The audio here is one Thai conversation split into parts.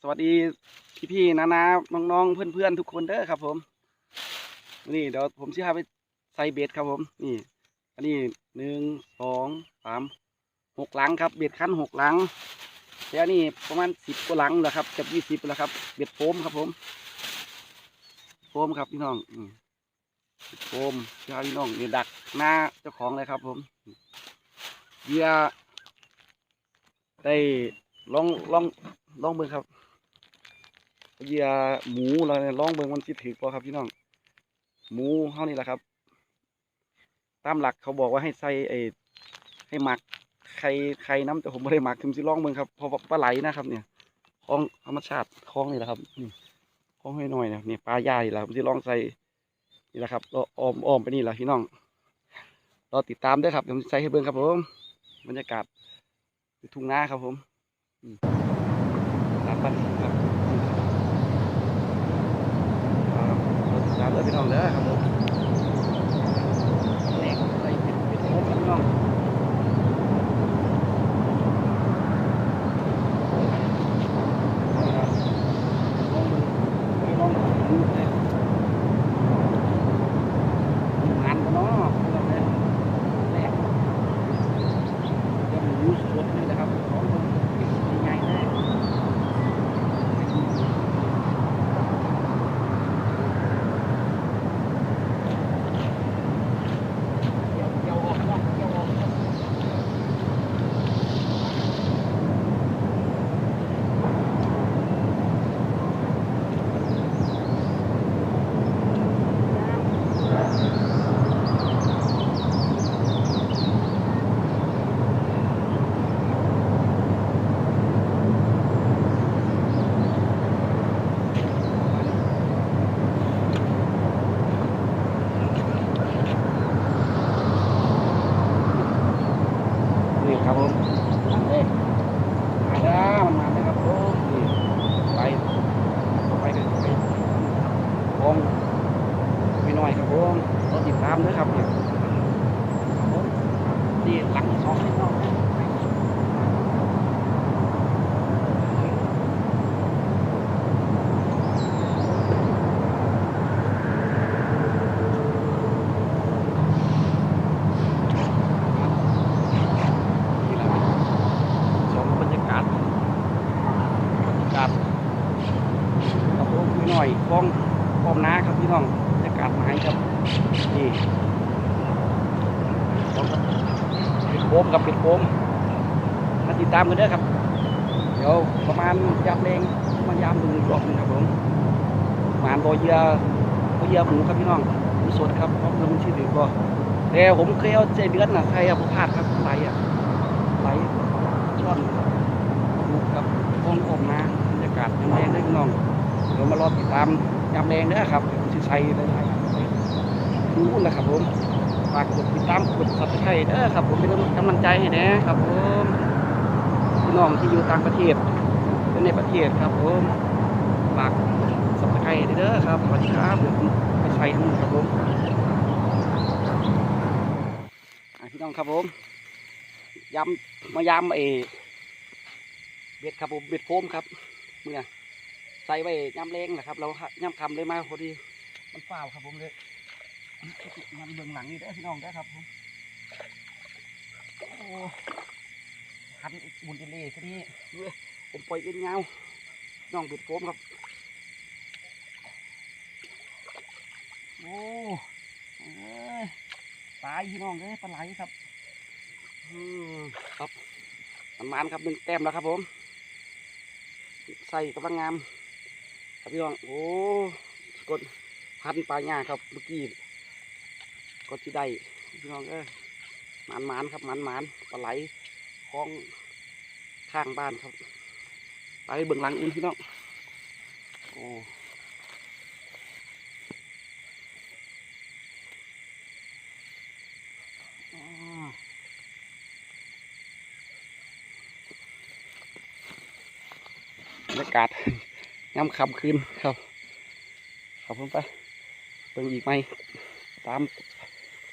สวัสดีพี่ๆนานาน้องๆเพื่อนๆทุกคนเด้อครับ ผม นี่เดี๋ยวผมจะพาไปใส่เบ็ดครับผม นี่ อันนี้หนึ่งสองสามหกหลังครับ เบ็ดขั้นหกหลังแต่อันนี้ประมาณสิบกว่าหลังแล้วครับจะยี่สิบแล้วครับ เบ็ดโฟมครับ ผมโฟมครับพี่น้องอืมเบ็ดโฟมพี่พี่น้องเนี่ดักหน้าเจ้าของเลยครับ ผมเยื่อได้ลองลองลองเบิ่งครับ เหยื่อหมูเราเนี่ยลองเบิ่งมันสิถือป่ครับพี่น้อง หมูเท่านี้แหละครับ ตามหลักเขาบอกว่าให้ใส่ไอ้ให้หมักไข่ไข่น้ำแต่ผมไม่ได้หมักถึงสิลองเบิ่งครับเพอปลาไหลนะครับ เนี่ยคลองธรรมชาติคลองนี่แหละครับนี่คลองให้หน่อยเนี่ยนี่ปลาย่านี่แหละผมจะลองใส่นี่แหละครับก็อ้อมอ้อมไปนี่แหละพี่น้องรอติดตามด้วยครับเดี๋ยวผมใส่ให้เบิ่งครับผมบรรยากาศทุ่งนาครับผมอืมตามไปครับครับรอติดตาม เลยพี่น้องเด้อครับผมแรกใส่เป็นเป็นโมกันน้องงานกันเนาะแรกจะมีสดนี่แหละครับของคนง่ายๆเลยเกี่ยวเกี่ยวออกเนาะเกี่ยวออก นี่ครับผมอันนี้มาแล้วมันมาแล้วครับผมนี่ไปไปไปไปกองไม่น้อยครับผมรถ ตามด้วยครับเนี่ยนี่หลังที่สองให้น้องนะนี่แหละสองบรรยากาศบรรยากาศครับผมไม่น้อยกองกองน้าครับพี่น้องบรรยากาศไม้ครับนี่สองเป็นโคมกับเป็นโคมมาติดตามกันเด้อครับ เดี๋ยวประมาณยามแรงมายามดูอีกรอบนึงครับผมประมาณบอเยียบอเยียหมูครับพี่น้องหมูสดครับเพราะมันชื่อถือก็แต่ผมเคยเอาใจเดือนนะใครอะผมพลาดครับไหลอะไหลช่อนหมูกับฟองอมนะบรรยากาศยามแรงเด้พี่น้องเดี๋ยวมารอติดตามยามแรงเด้อครับผมสิใช้หลายๆดูแหละครับผมากกดติดตามกดซับสไครต์เด้อครับ ผมเป็นกำลังใจให้แนะครับผมพี่น้องที่อยู่ต่างประเทศและในประเทศครับผมฝากสับสไครต์เด้อครับสวัสดีครับเดี๋ยวผมไปใช้ทั้งหมดครับผมพี่น้องครับผมย้ำมาย้ำเอเบ็ดครับผมเบ็ดโฟมครับเมื่อใส่ไว้ยำแรงนะครับ เรายำคำเลยมาพอดีมันฝ้าครับผมเลย ยำเบื้องหลังนี่เด้พี่น้องเด้ครับผมโอ้คันบุญเอเล่ทีนี้ผมปล่อยเป็นเงาน้องเบ็ดโฟมครับ โอ้เอ้ยตายพี่น้องเลยปลาไหลครับครับมันมันครับหนึ่งแต้มแล้วครับผม ใส่กำลังงาม ครับพี่น้อง โอ้กดพันปลาหญ้าครับเมื่อกี้ ก็ที่ได้พี่น้องเอ้ยมันมันครับมันมันปลาไหลคล้องข้างบ้านครับ ไปเบื้องหลังอื่นพี่น้องโอ้บรรยากาศย่ำคำคืนครับขับผมไปเบิ่งอีกไหมตาม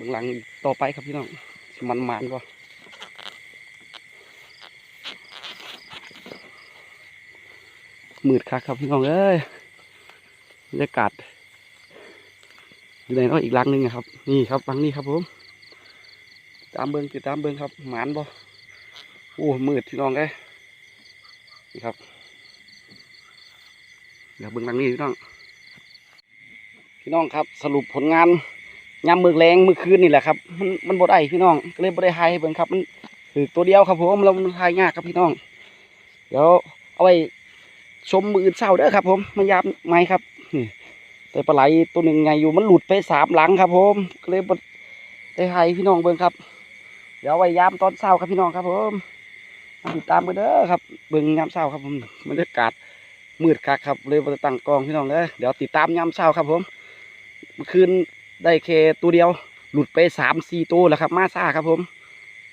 บื้องหลังต่อไปครับพี่น้องมันมันๆวะมืดคักครับพี่น้องเอ้ยบรรยากาศอยู่ในน้อยอีกลังนึงครับ นี่ครับลังนี้ครับผม ตามเบิ้งติดตามเบิ้งครับหมานบ่โอ้มืดพี่น้องเอ้ยนี่ครับเดี๋ยวเบิ้งลังนี้พี่น้อง พี่น้องครับสรุปผลงาน ยามมือแรงมือคืนนี่แหละครับ มันมันบ่ได้พี่น้องก็เลยบ่ได้ทายให้เบิ่งครับ มันถือตัวเดียวครับผมเรามันทายยากครับพี่น้อง เดี๋ยวเอาไว้ชมมืออื่นเศร้าเด้อครับ ผมมายามไหมครับนี่แต่ปลาไหลตัวหนึ่งไงอยู่มันหลุดไปสามหลังครับผมก็เลยบ่ได้ให้พี่น้องเบิ่งครับ เดี๋ยวไว้ยามตอนเช้าครับพี่น้องครับผมติดตามกันเด้อครับเบิ่งยามเช้าครับผมบรรยากาศมืดคักครับเลยบดตั้งกองพี่น้องเด้อเดี๋ยวติดตามยามเช้าครับผมคืน ได้แค่ตัวเดียว หลุดไปสามสี่ตัวแล้วครับ มาซ่าครับผม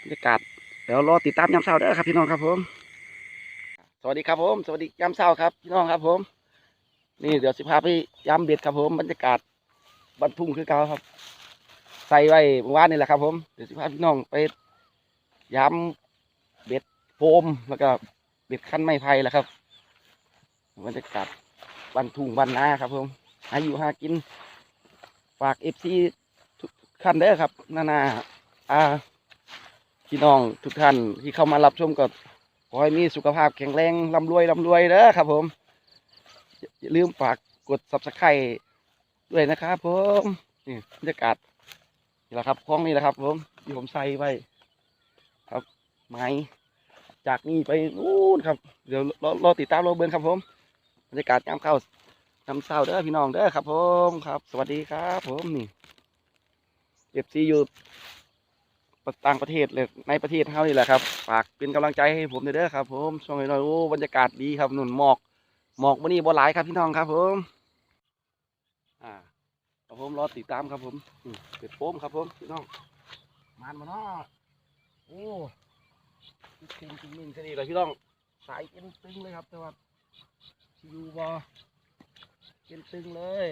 บรรยากาศเดี๋ยวรอติดตามยามเช้าเด้อครับพี่น้องครับผม สวัสดีครับผม สวัสดียามเช้าครับพี่น้องครับผม นี่เดี๋ยวสิพาไปยามเบ็ดครับผม บรรยากาศบรรทุ่งคือเก่าครับ ใส่ไว้เมื่อวานนี่แหละครับผม เดี๋ยวสิพาพี่น้องไปยามเบ็ดโฟมแล้วก็เบ็ดขั้นไม้ไผ่แหละครับบรรยากาศบรรทุ่งบรรนาครับผมหาอยู่หากิน ฝากเอฟซีทุกท่านเด้อครับ นานาอาพี่น้องทุกท่านที่เข้ามารับชมก็ขอให้มีสุขภาพแข็งแรงร่ำรวยร่ำรวยเด้อครับผม อย่าลืมฝากกด subscribe ด้วยนะครับผมนี่บรรยากาศนี่แหละครับคล้องนี่แหละครับ ผมที่ผมใส่ไว้ครับไม้จากนี่ไปนู่นครับ เดี๋ยวรอรอติดตามรอเบิร์นครับผมบรรยากาศยามเข้า ทำเศร้าเด้อพี่น้องเด้อครับผมครับ สวัสดีครับผมนี่เอฟซีอยู่ต่างประเทศเลยในประเทศเฮานี่แหละครับฝากเป็นกำลังใจให้ผมเด้อครับ ผมช่วงนี้โอ้บรรยากาศดีครับหนุนหมอกหมอกวันนี้บ่หลายครับพี่น้องครับผมอ่าครับผมรอติดตามครับผมเป็ดโป้มครับผมพี่น้องมานมาเนาะโอ้จริงจริงจริงๆนี่เลยพี่น้องสายเอ็นตึงเลยครับแต่ว่าอยู่บ่ เป็นตึงเลย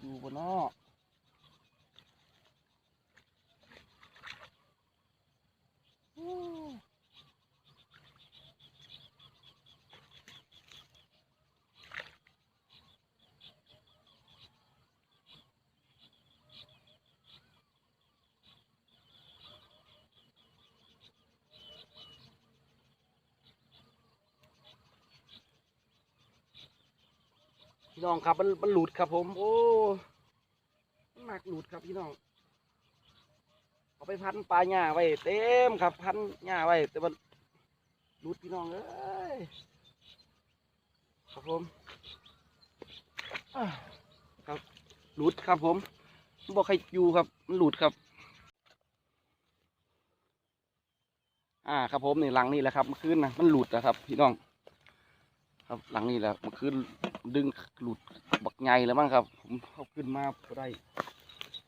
อยู่บนนอกอู้ พี่น้องครับมันมันหลุดครับ ผม โอ้มันมากหลุดครับพี่น้องเอาไปพันปลาหญ้าไว้เต็มครับ พันหญ้าไว้แต่มันหลุดพี่น้องเอ้ยครับผมครับหลุดครับ ผมมันบอกใครอยู่ครับ มันหลุดครับ อ่าครับผมนี่หลังนี่แหละครับเมื่อคืนนะมันหลุดนะครับ พี่น้อง ครับหลังนี่แหละเมื่อคืน ดึงหลุดบักใหญ่แล้วมั้งครับ ผมเอาขึ้นมาได้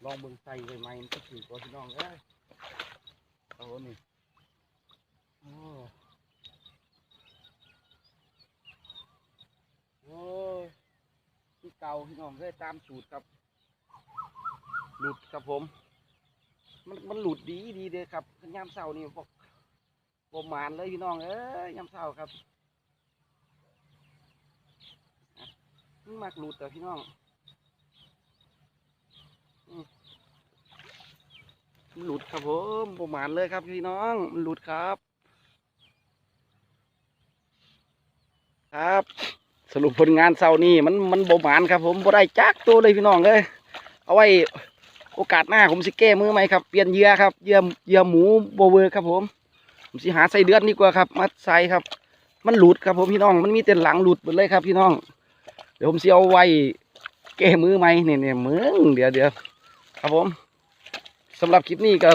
ลองเบิ่งใส่ไว้ไหมมันก็ถือตัวพี่น้องเอ้ยเอานี่โอ้โอ้ที่เก่าพี่น้องเอ้ยตามสูตรครับ หลุดครับผม มันมันหลุดดีดีเลยครับยามเสาร์นี่บอกประมาณเลยพี่น้องเอ้ยยามเสาร์ครับ มันมากหลุดแต่พี่น้องมันหลุดครับผมประมาณเลยครับพี่น้องมันหลุดครับ ครับ สรุปผลงานเสาร์นี้มันมันประมาณครับ ผมบ่ได้จักตัวเลยพี่น้องเลยเอาไว้โอกาสหน้าผมสิแก้มือไหมครับเปลี่ยนเหยื่อครับเหยื่อเหยื่อหมูโบเวอร์ครับ ผมผมสิหาใส่เดือนดีกว่าครับมาใส่ครับ มันหลุดครับผมพี่น้องมันมีแต่หลังหลุดหมดเลยครับพี่น้อง ดี๋ยวผมสิเอาไว้แก้มือไหมเนี่ยเนี่ยมึงเดี๋ยวเดี๋ยวครับผมสำหรับคลิปนี้ก็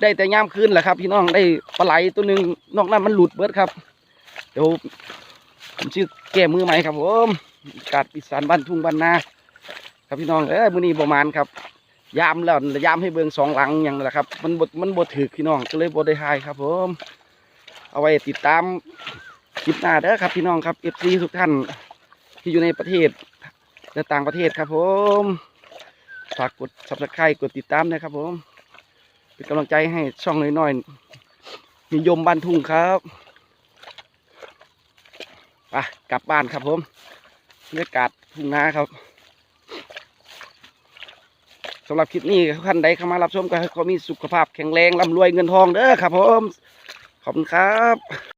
ได้แต่ย่ามคืนแหละครับพี่น้องได้ปลาไหลตัวหนึ่งนอกนั้นมันหลุดเบิดครับ เดี๋ยวผมชื่อแก้มือไหมครับผมกาดปิสานบ้านทุ่งบ้านนาครับพี่น้องเอ้ยมือนี้ประมาณครับยามแล้วยามให้เบิ่งสองหลังอย่างละครับ มันบดมันบดถือพี่น้องก็เลยบดได้ทายครับผมเอาไว้ติดตามคลิปหน้าเด้อครับพี่น้องครับเอฟซีทุกท่าน ที่อยู่ในประเทศและต่างประเทศครับผมฝากกด subscribe กดติดตามนะครับผม เป็นกำลังใจให้ช่องน้อยๆนิยมบ้านทุ่งครับไปกลับบ้านครับผมบรรยากาศทุ่งนาครับสำหรับคลิปนี้ท่านใดเข้ามารับชมก็เขามีสุขภาพแข็งแรงร่ำรวยเงินทองเด้อครับผม ขอบคุณครับ